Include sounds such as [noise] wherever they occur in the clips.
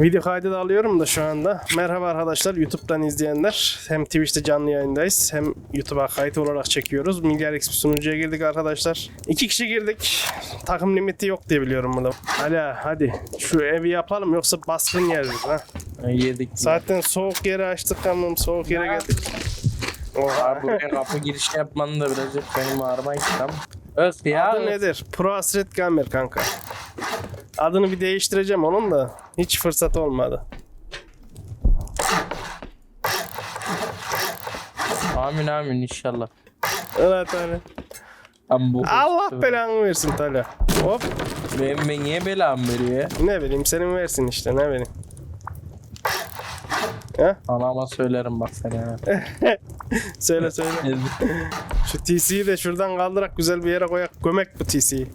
Video kaydı da alıyorum da şu anda. Merhaba arkadaşlar YouTube'dan izleyenler. Hem Twitch'te canlı yayındayız hem YouTube'a kayıt olarak çekiyoruz. Milyar X bir sunucuya girdik arkadaşlar. İki kişi girdik. Takım limiti yok diye biliyorum bunu. Hadi hadi şu evi yapalım yoksa baskın yeriz ha. Yedik. Zaten soğuk yeri açtık tamam soğuk yere geldik. Oha. Abi buraya kapı girişi yapmanın da birazcık benim ağrıma gitti ama. Öf ya. Adı nedir? Pro Hasret Gamer kanka. Adını bir değiştireceğim onun da hiç fırsat olmadı. Amin amin inşallah. Evet öyle. Ama bu Allah belanı versin Talha. Hop. Benim ben niye belam veriyor? Ne bileyim senin versin işte ne bileyim. Ha? [laughs] Anama söylerim bak seni. Söyle söyle. [laughs] Şu TC'yi de şuradan kaldırak güzel bir yere koyak gömek bu TC'yi.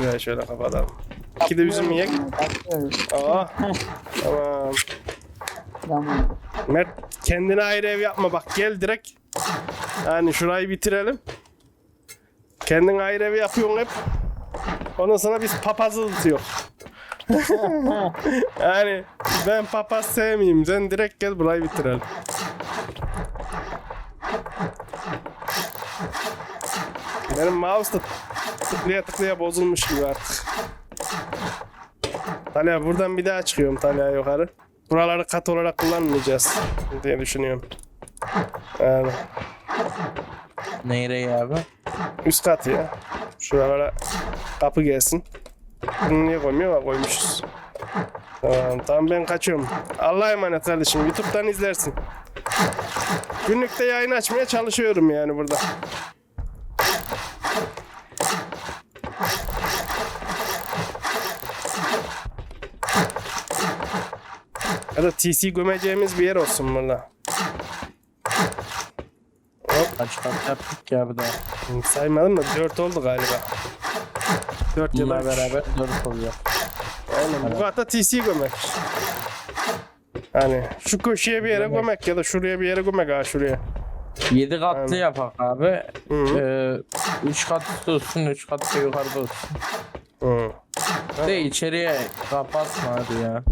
Şuraya şöyle kapatalım. İki de üzüm yiyek. Aa. Tamam. Tamam. Mert kendine ayrı ev yapma bak gel direkt. Yani şurayı bitirelim. Kendin ayrı ev yapıyorsun hep. Ondan sonra biz papazı tutuyor. [laughs] yani ben papaz sevmeyeyim. Sen direkt gel burayı bitirelim. Benim mouse da tıklaya tıklaya bozulmuş gibi artık. Talya buradan bir daha çıkıyorum Talya yukarı. Buraları kat olarak kullanmayacağız diye düşünüyorum. Yani Nereye abi? üst kat ya. Şuralara kapı gelsin. Bunu niye koymuyor? Ha, koymuşuz. Tamam, tamam ben kaçıyorum. Allah'a emanet kardeşim. Youtube'dan izlersin. Günlükte yayın açmaya çalışıyorum yani burada. Ya da TC gömeceğimiz bir yer olsun burada. Kaç kat yaptık ya bir daha. Saymadım da 4 oldu galiba. 4 ya da Bunlar üç. beraber dört oluyor. Aynen. Bu hatta TC gömek. Hani şu köşeye bir yere Gömek. gömek ya da şuraya bir yere gömek ha şuraya. Yedi katlı Aynen. yapak abi. Hı. Ee, üç kat üstü olsun, üç kat da yukarıda olsun. Hı. De içeriye kapatma hadi ya.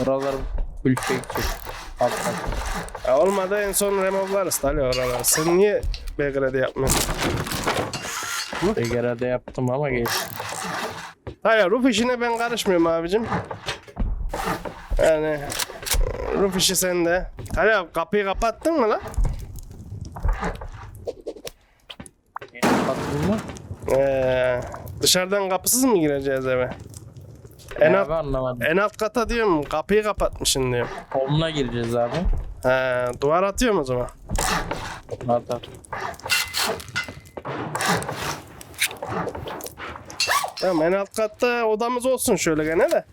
Buralar full fake çık. Alt kat. Ya olmadı en son removlarız Talya oraları. Sen niye BGR'de yapmıyorsun? Egere'de yaptım ama geç. Talya roof işine ben karışmıyorum abicim. Yani roof işi sende. Talya kapıyı kapattın mı lan? Kapattın mı? Ee, dışarıdan kapısız mı gireceğiz eve? En alt, abi anlamadım. en alt kata diyorum kapıyı kapatmışsın diyorum. Homuna gireceğiz abi. He, duvar atıyorum o zaman. Atar. Tamam en alt katta odamız olsun şöyle gene de.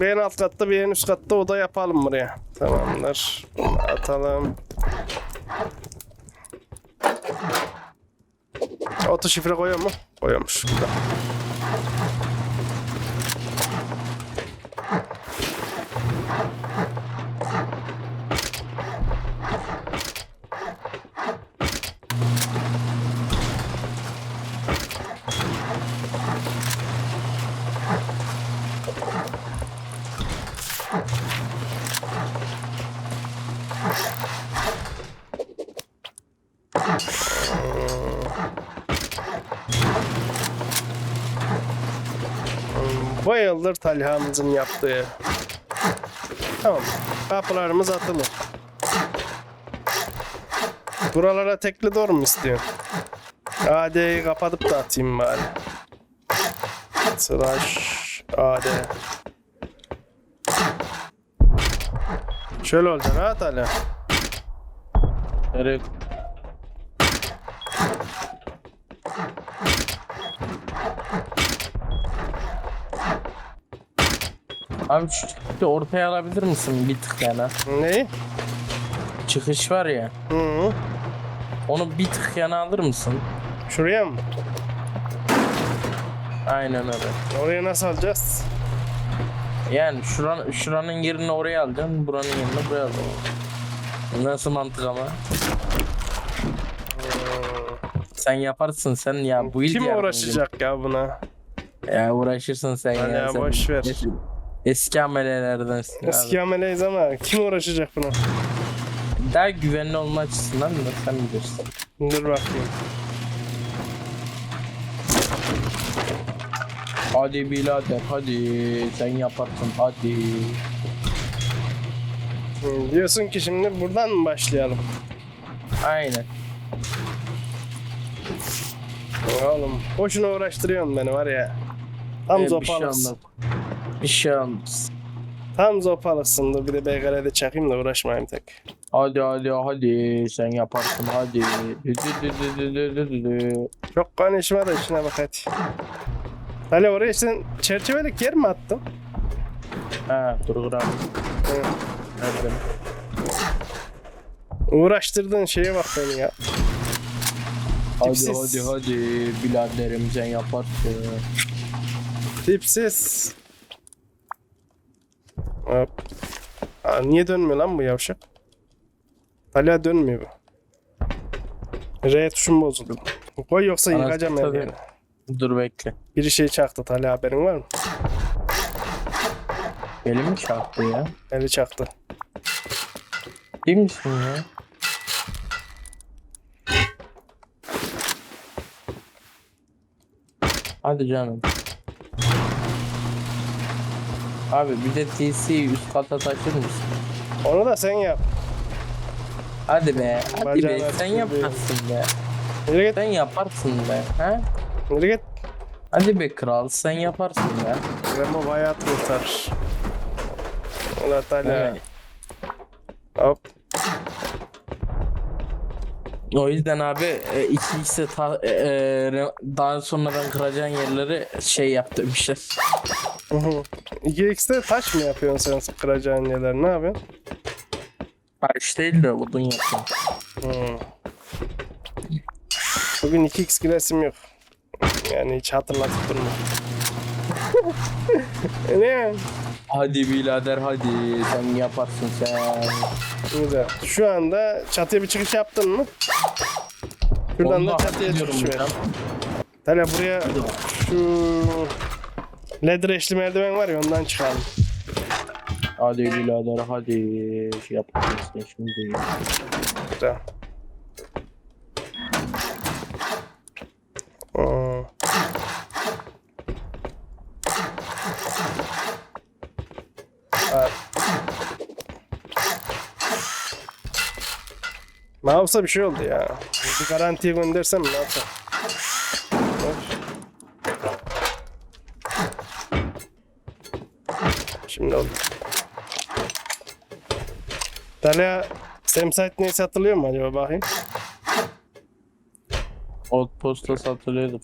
Bir en alt katta bir en üst katta oda yapalım buraya. Tamamdır. Bunu atalım. Oto şifre koyuyor mu? Koyuyormuş. Güzel. Bayıldır Talha'mızın yaptığı. Tamam. Kapılarımız atılı. Buralara tekli doğru mu istiyorsun? AD'yi kapatıp da atayım bari. Slash AD. Şöyle olacak ha Talha. Nereye? Abi şu çıkışı ortaya alabilir misin bir tık yana? Neyi? Çıkış var ya. Hı -hı. Onu bir tık yana alır mısın? Şuraya mı? Aynen öyle. Oraya nasıl alacağız? Yani şuran, şuranın yerini oraya alacaksın, buranın yerini buraya alacaksın. Nasıl mantık ama? sen yaparsın sen ya bu Kim uğraşacak ya buna? Ya uğraşırsın sen Hadi ya. ya, sen boş ver. Eski, eski amelelerdensin abi. Eski ameleyiz ama kim uğraşacak buna? Daha güvenli olma açısından da sen bilirsin. Dur bakayım. Hadi birader hadi sen yaparsın hadi. Hı, Diyorsun ki şimdi buradan mı başlayalım? Aynen. Oğlum boşuna uğraştırıyorsun beni var ya. Tam Ee, bir şey. Bir şey olmaz. Tam zopalıksın. Dur bir de BGR'de çakayım da uğraşmayayım tek. Hadi hadi hadi sen yaparsın hadi. Dü dü dü dü dü dü dü dü. Çok konuşma da işine bak hadi. Hala oraya sen çerçevelik yer mi attın? Ha dur gram. Hı. Nerede? Uğraştırdığın şeye bak beni ya. Hadi Tipsiz. hadi hadi biraderim sen yaparsın. Tipsiz. Hop. Aa, niye dönmüyor lan bu yavşak? Hala dönmüyor bu. R tuşum bozuldu. Koy yoksa Anasını yıkacağım her yeri. Dur bekle. Biri şey çaktı Talha haberin var mı? Elim mi çarptı ya? Eli çaktı. Değil misin ya? Hadi canım. Abi bir de TC üst kata taşır mısın? Onu da sen yap. Hadi be. Hadi be. Sen yaparsın be. Yürü git. Sen yaparsın be. Ha? Yürü git. Hadi be kral sen yaparsın be. Remo hayat kurtar. Ulan Talha. Evet. Hop. O yüzden abi e, iki ikisi ta, e, e, daha sonradan kıracağın yerleri şey yaptım işte. Hı 2x'te taş mı yapıyorsun sen kıracağın yerler ne yapıyorsun? Barış değil de odun yapıyorum. Hı. Bugün 2x giresim yok. Yani hiç hatırlatıp durma. [laughs] E ne? Hadi birader hadi sen yaparsın sen. Güzel. Şu anda çatıya bir çıkış yaptın mı? Şuradan da Onu çatıya çıkış ver. Talha buraya şu led reşli merdiven var ya ondan çıkalım. Hadi birader hadi şey yaparsın sen şimdi. Aa. Ha. Mouse'a bir şey oldu ya. Bir garantiye göndersem ne yapacağım? Şimdi oldu. Talya Samsite ne satılıyor mu acaba bakayım? Outpost'ta satılıyordu.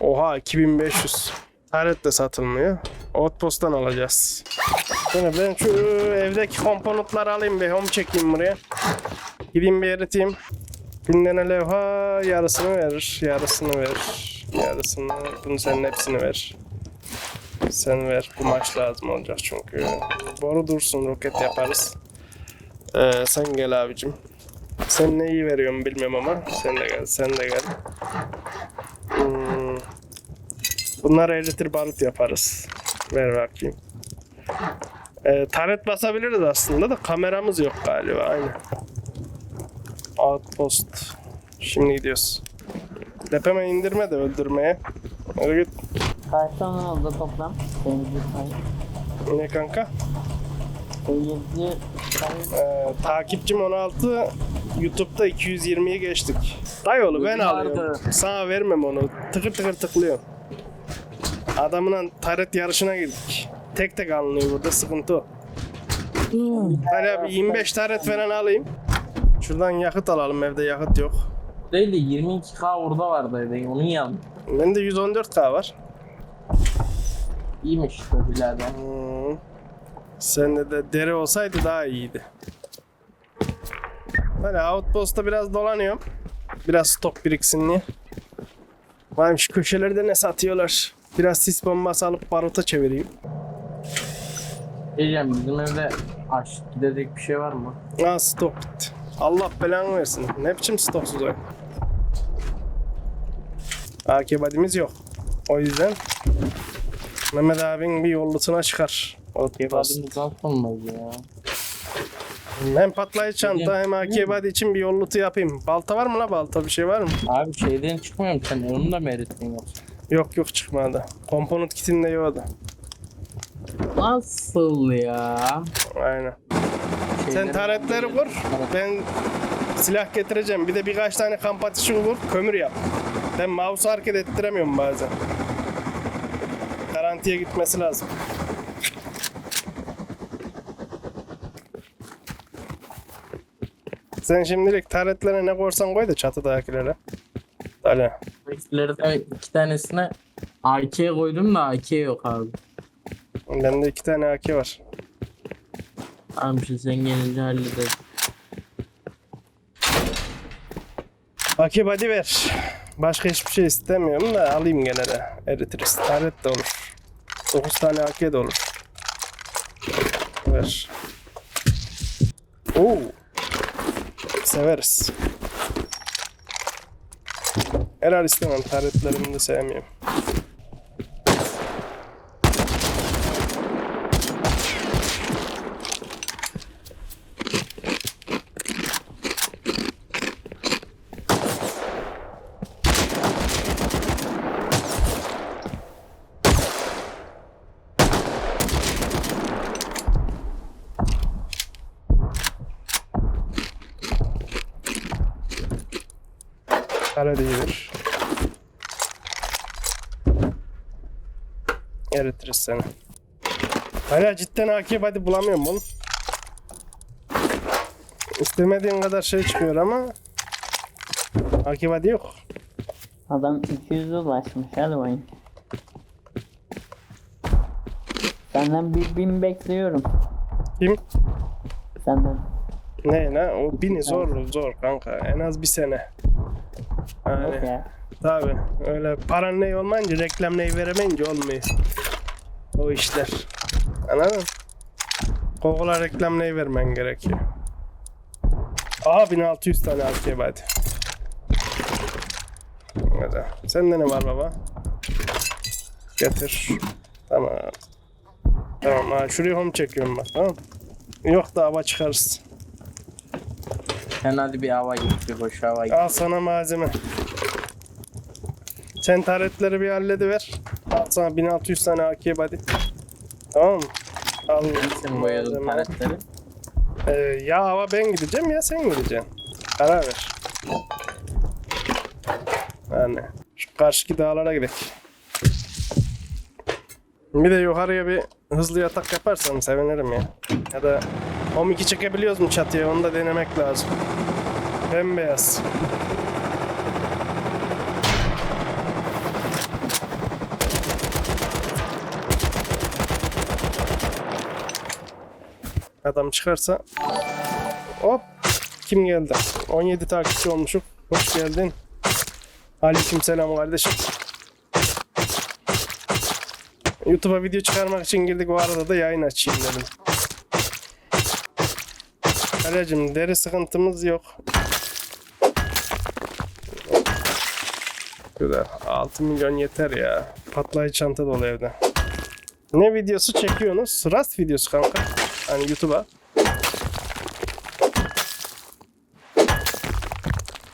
Oha 2500. Taret de satılmıyor. Outpost'tan alacağız. Şimdi ben şu evdeki komponentleri alayım bir home çekeyim buraya. Gideyim bir eriteyim. Bin tane levha yarısını verir. Yarısını verir. Yarısını. Bunu senin hepsini ver. Sen ver. Kumaş lazım olacak çünkü. Boru dursun roket yaparız. Ee, sen gel abicim. Sen neyi veriyorum bilmiyorum ama. Sen de gel. Sen de gel. Hmm. Bunları eritir barut yaparız. Ver bakayım. Ee, taret basabiliriz aslında da kameramız yok galiba. Aynen. Outpost. Şimdi gidiyoruz. Depeme indirme de öldürmeye. Hadi git. Kaç tane oldu toplam? Temizlik sayı. Ne kanka? 57 sayı. Ee, takipçim 16. YouTube'da 220'yi geçtik. Dayıoğlu ben Vardı. alıyorum. Sana vermem onu. Tıkır tıkır tıklıyorum. Adamla taret yarışına girdik. Tek tek alınıyor burada sıkıntı o. Hadi abi 25 taret falan alayım. Şuradan yakıt alalım evde yakıt yok. Değil de 22k orada vardı evde onun yanı. Bende 114k var. İyiymiş işte birader. Hmm. Sende de deri olsaydı daha iyiydi. Böyle outpost'ta biraz dolanıyorum. Biraz stok biriksin diye. Bakayım şu köşelerde ne satıyorlar. Biraz sis bombası alıp baruta çevireyim. Diyeceğim bizim evde aç gidecek bir şey var mı? Aa stok bitti. Allah belanı versin. Ne biçim stoksuz oyun. AK yok. O yüzden Mehmet abin bir yollusuna çıkar. Adımız nasıl olmaz ya? Hem patlayıcı çanta hem AK body için bir yollutu yapayım. Balta var mı la balta bir şey var mı? Abi şeyden çıkmıyorum sen onu da mı erittin yoksa? Yok yok çıkmadı. Komponent kitinde yoktu. Nasıl ya? Aynen. Sen Şeyleri- taretleri kur. Ben silah getireceğim. Bir de birkaç tane kamp ateşi kur. Kömür yap. Ben mouse'u hareket ettiremiyorum bazen. Garantiye gitmesi lazım. Sen şimdilik taretlere ne korsan koy da çatıdakilere. Dale. İkilerden iki tanesine AK koydum da AK yok abi. Bende iki tane AK var. Tamam şimdi sen gelince hallederiz. AK body ver. Başka hiçbir şey istemiyorum da alayım gene de. Eritiriz. Taret de olur. 9 tane AK de olur. Ver. Oo. Severiz. Helal istemem. Taretlerimi de sevmiyorum. Taret iyidir. Eritiriz seni. Hala cidden AK body bulamıyorum bunu. İstemediğin kadar şey çıkıyor ama AK body yok. Adam 200 ulaşmış hadi bakayım. Senden bir bin bekliyorum. Kim? Senden. Ne ne? O bini zor zor kanka. En az bir sene. Yok Yani, ya. tabi öyle paran ne olmayınca reklam neyi veremeyince olmuyor. O işler. Anladın? mı? Google'a reklam neyi vermen gerekiyor. Aha 1600 tane arkaya hadi. Hadi. Sende ne var baba? Getir. Tamam. Tamam ha şuraya home çekiyorum bak tamam. Yok da hava çıkarız. Sen hadi bir hava git bir hoş hava git. Al sana malzeme. Sen taretleri bir hallediver. Al sana 1600 tane AK body. Tamam mı? Al. Sen boyadın taretleri. Ee, ya hava ben gideceğim ya sen gideceksin. Karar ver. Yani şu karşıki dağlara gidelim. Bir de yukarıya bir hızlı yatak yaparsam sevinirim ya. Ya da Home 2 çekebiliyoruz mu çatıya onu da denemek lazım. Bembeyaz. Adam çıkarsa Hop. Kim geldi? 17 takipçi olmuşum. Hoş geldin. Aleyküm selam kardeşim. YouTube'a video çıkarmak için girdik. Bu arada da yayın açayım dedim. Kaleciğim deri sıkıntımız yok. Güzel. 6 milyon yeter ya. Patlayıcı çanta dolu evde. Ne videosu çekiyorsunuz? Rast videosu kanka. Hani YouTube'a.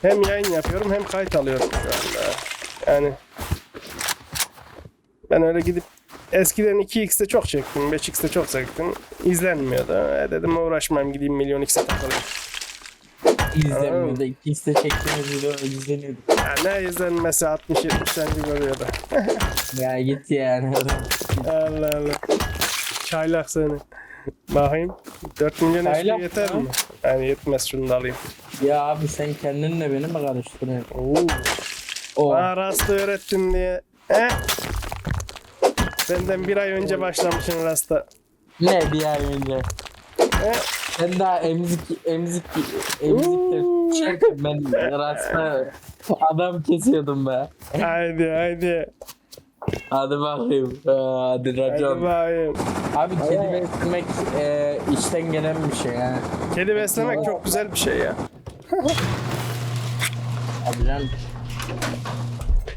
Hem yayın yapıyorum hem kayıt alıyorum şu anda. Yani ben öyle gidip eskiden 2x'te çok çektim, 5x'te çok çektim. İzlenmiyordu. E dedim uğraşmayayım gideyim milyon x'e takılayım. İzlemiyordu. İkisi de çektiğimiz video izleniyordu. Ya ne izlenmesi 60-70 sence görüyordu. Ya git yani. [laughs] Allah Allah. Çaylak seni. Bakayım. 4 milyon eşya yeter mi? Yani yetmez şunu da alayım. ya abi sen kendinle beni mi karıştırıyorsun? Oo. O. Bana rastı öğrettin diye. He? Benden bir ay önce başlamışsın rasta. Ne bir ay önce? He? Ben daha emzik emzik emzikte çektim ben rasta adam kesiyordum be. Haydi haydi. Hadi bakayım. Aa, Hadi racon. bakayım. Abi kedi beslemek e, içten gelen bir şey yani. Kedi beslemek çok güzel bir şey ya. Abi canım.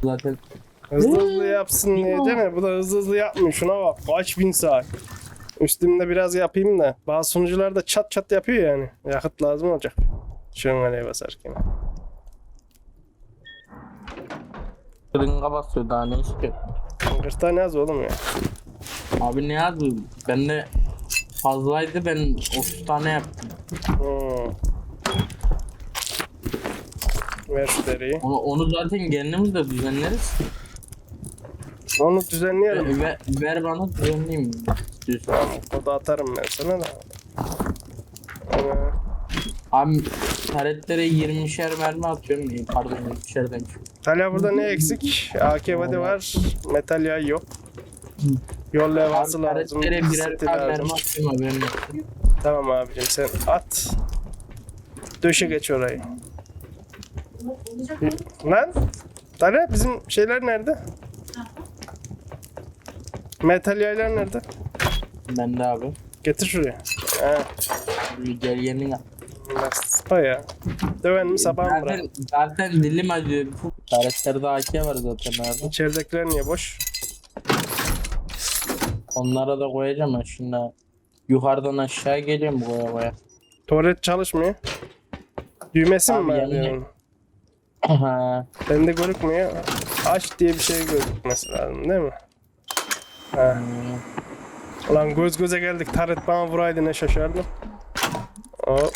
Zaten Hızlı hızlı yapsın diye değil mi? Bu da hızlı hızlı yapmıyor. Şuna bak. Kaç bin saat. Üstümde biraz yapayım da. Bazı sunucular da çat çat yapıyor yani. Yakıt lazım olacak. Şöyle basarken. Kırınga basıyor daha ne istiyor. 40 tane az oğlum ya. Abi ne yazdı? Ben de fazlaydı ben 30 tane yaptım. Hmm. Ver şu deriyi. Onu, onu zaten kendimiz de düzenleriz. Onu düzenleyelim. Ver, ver bana düzenleyeyim. Düz. O da atarım ben sana da. Abi taretlere 20'şer mermi atıyorum. Pardon 20'şer demişim. Talya burada ne eksik? AK vadi var. Metal yay yok. Yol Abi levhası lazım. taretlere birer tane lazım. mermi atıyorum haberin olsun. Tamam abicim sen at. Döşe geç orayı. Lan Talya bizim şeyler nerede? Metal yaylar nerede? Ben de abi. Getir şuraya. He. Gel yemin Nasıl spa ya? Döven mi sapan mı bırak? Zaten, zaten dilim acıyor. Taretlerde AK var zaten abi. İçeridekiler niye boş? Onlara da koyacağım ben şimdi. Yukarıdan aşağı geliyorum koya koya. Tuvalet çalışmıyor. Düğmesi mi Abi var? yani- yani? Ha, Bende görükmüyor. Aç diye bir şey gözükmesi lazım değil mi? Ha. hmm. Ulan göz göze geldik. Taret bana vuraydı ne şaşardım. Hop.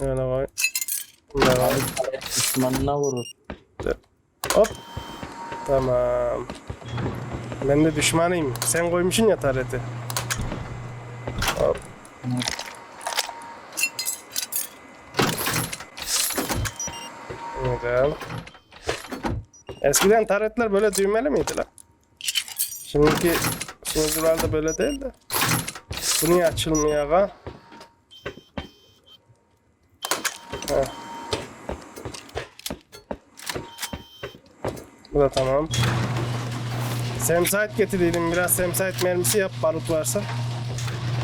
Öyle vay. Bunlar var. Abi taret düşmanına vurur. Hop. Tamam. Ben de düşmanıyım. Sen koymuşsun ya tareti. Hop. Güzel. Eskiden taretler böyle düğmeli miydi lan? Şimdiki sunucularda böyle değil de. Bu niye açılmıyor aga? Bu da tamam. Semsite getirelim. Biraz semsite mermisi yap barut varsa.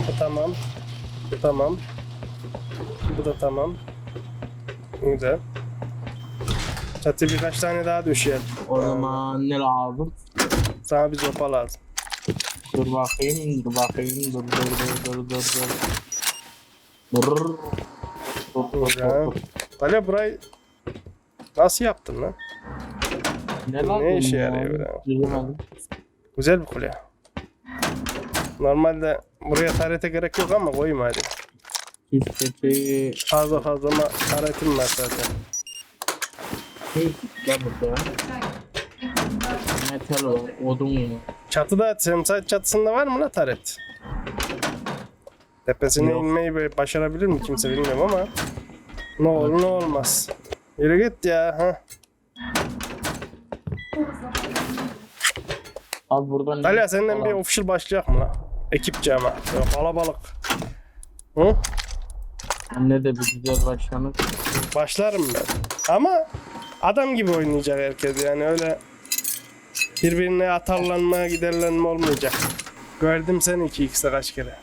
Bu tamam. Bu tamam. Bu da tamam. Güzel. Çatı birkaç tane daha düşelim. O zaman ne lazım? Sana bir zopa lazım. Dur bakayım, dur bakayım, dur dur dur dur dur dur. Dur. Dur dur dur burayı nasıl yaptın lan? Ne Ne lan işe bu ya? yarıyor? Düzemedim. Güzel bir kule. Normalde buraya tarete gerek yok ama koyayım hadi. İstedi. Fazla fazla ama taretim var zaten. Gel burada. Metal o, odun mu? Çatıda semsite çatısında var mı la taret? Tepesine Yok. inmeyi böyle başarabilir mi kimse bilmiyorum ama ne olur ne olmaz. Yürü git ya. Ha. Abi buradan Talya senden bir official başlayacak mı la? Ekipçe ama. Böyle kalabalık. Hı? Ne de bir güzel başlanır. Başlarım ben. Ama adam gibi oynayacak herkes yani öyle birbirine atarlanma giderlenme olmayacak. Gördüm seni 2x'e kaç kere.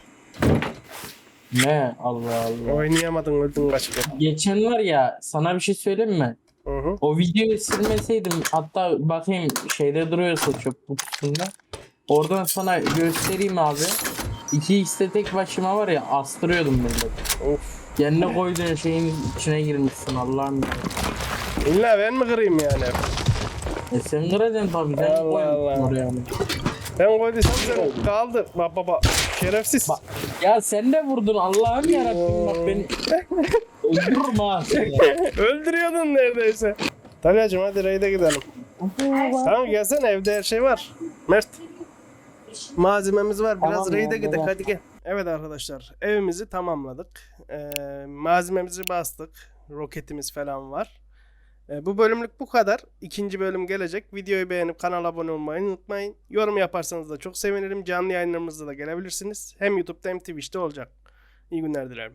Ne? Allah Allah. Oynayamadın öldün kaç kere. Geçen var ya sana bir şey söyleyeyim mi? Hı hı. O videoyu silmeseydim hatta bakayım şeyde duruyorsa çöp kutusunda. Oradan sana göstereyim abi. 2x'te tek başıma var ya astırıyordum millet. Of. Kendine koyduğun şeyin içine girmişsin Allah'ım. İlla ben mi kırayım yani? E sen kıracaksın tabii. Sen Allah Allah. oraya. Ben koyduysam sen kaldı. Bak baba. Şerefsiz. Bak. Ya sen de vurdun Allah'ım yarabbim bak beni. [laughs] Seni. Öldürüyordun neredeyse. Talyacım hadi raid'e gidelim. Tamam gelsene evde her şey var. Mert. Malzememiz var. Biraz Tamam raid'e gidelim hadi gel. Evet arkadaşlar evimizi tamamladık. Ee, malzememizi bastık. Roketimiz falan var. Ee, bu bölümlük bu kadar. İkinci bölüm gelecek. Videoyu beğenip kanala abone olmayı unutmayın. Yorum yaparsanız da çok sevinirim. Canlı yayınlarımızda da gelebilirsiniz. Hem YouTube'da hem Twitch'te olacak. İyi günler dilerim.